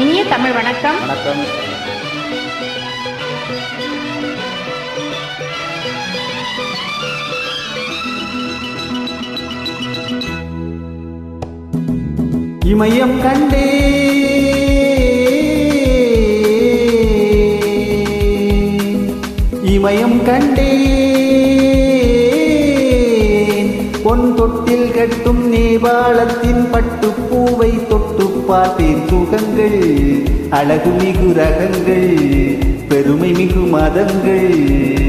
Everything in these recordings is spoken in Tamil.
இனிய தமிழ் வணக்கம். வணக்கம். இமயம் கண்டே. இமயம் கண்டே பொன் தொட்டில் கட்டும் நேபாளத்தின் பட்டுப்பூவை தொட்டு பார்த்தேன் சுகங்கள் அழகு மிகு ரகங்கள் பெருமை மிகு மதங்கள்.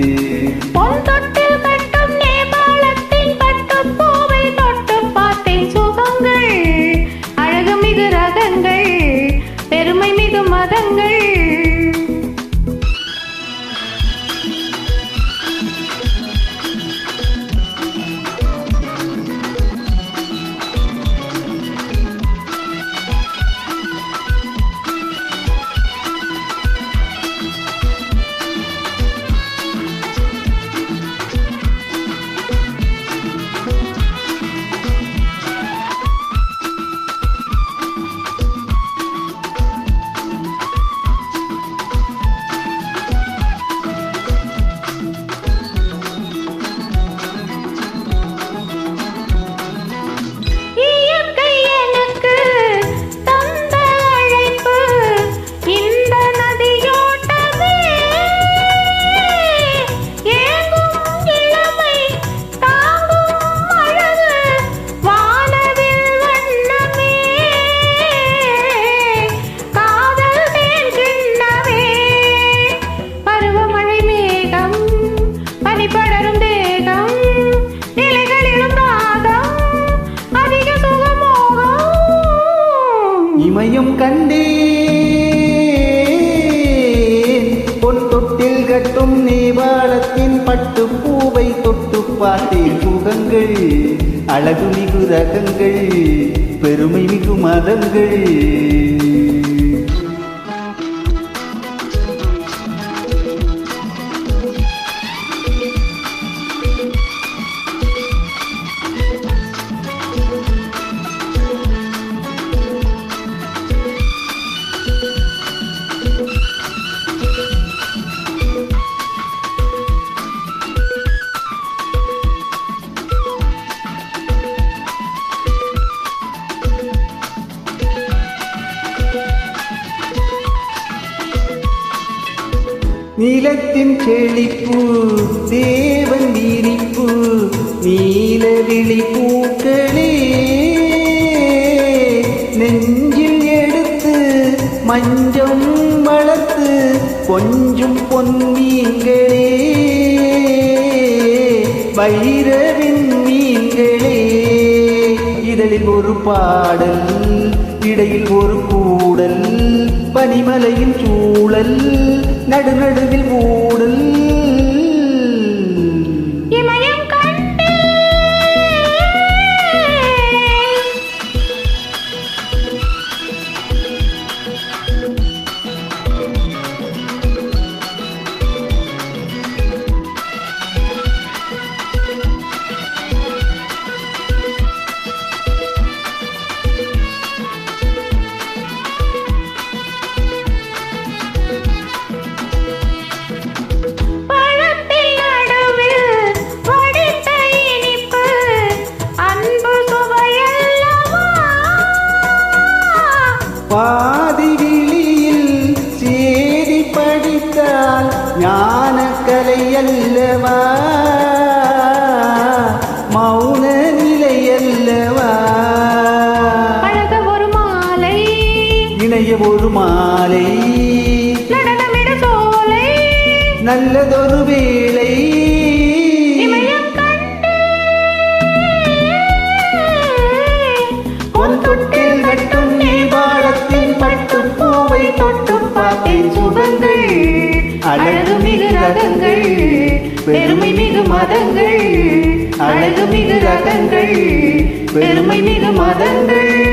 இமயம் கண்டேன். பொன் தொட்டில் கட்டும் நேபாளத்தின் பட்டு பூவை தொட்டு பார்த்தேன். சுகங்கள் அழகு மிகு ரகங்கள் பெருமை மிகு மதங்கள். நீலத்தின் செழிப்பு தேவன் விரிப்பு நீல விழி பூக்களே. நெஞ்சில் எடுத்து மஞ்சம் வளர்த்து கொஞ்சம் பொன்னீங்களே வைரவின் மீன்களே இதழில் ஒரு பாடல் இடையில் ஒரு கூடல் பனிமலையின் சூழல் நடுநடுவில் ஊடல் பாதி விழியில் சேதி படித்தால் ஞான கலை அல்லவா? மௌன நிலை அல்லவா? அழக ஒரு மாலை. இணைய ஒரு மாலை. நல்லதொரு வேளை. பூவை தொட்டு பார்த்தேன் சுகங்கள் அழகு மிகு ரகங்கள் பெருமை மிகு மதங்கள் அழகு மிகு ரகங்கள் பெருமை மிகு மதங்கள்.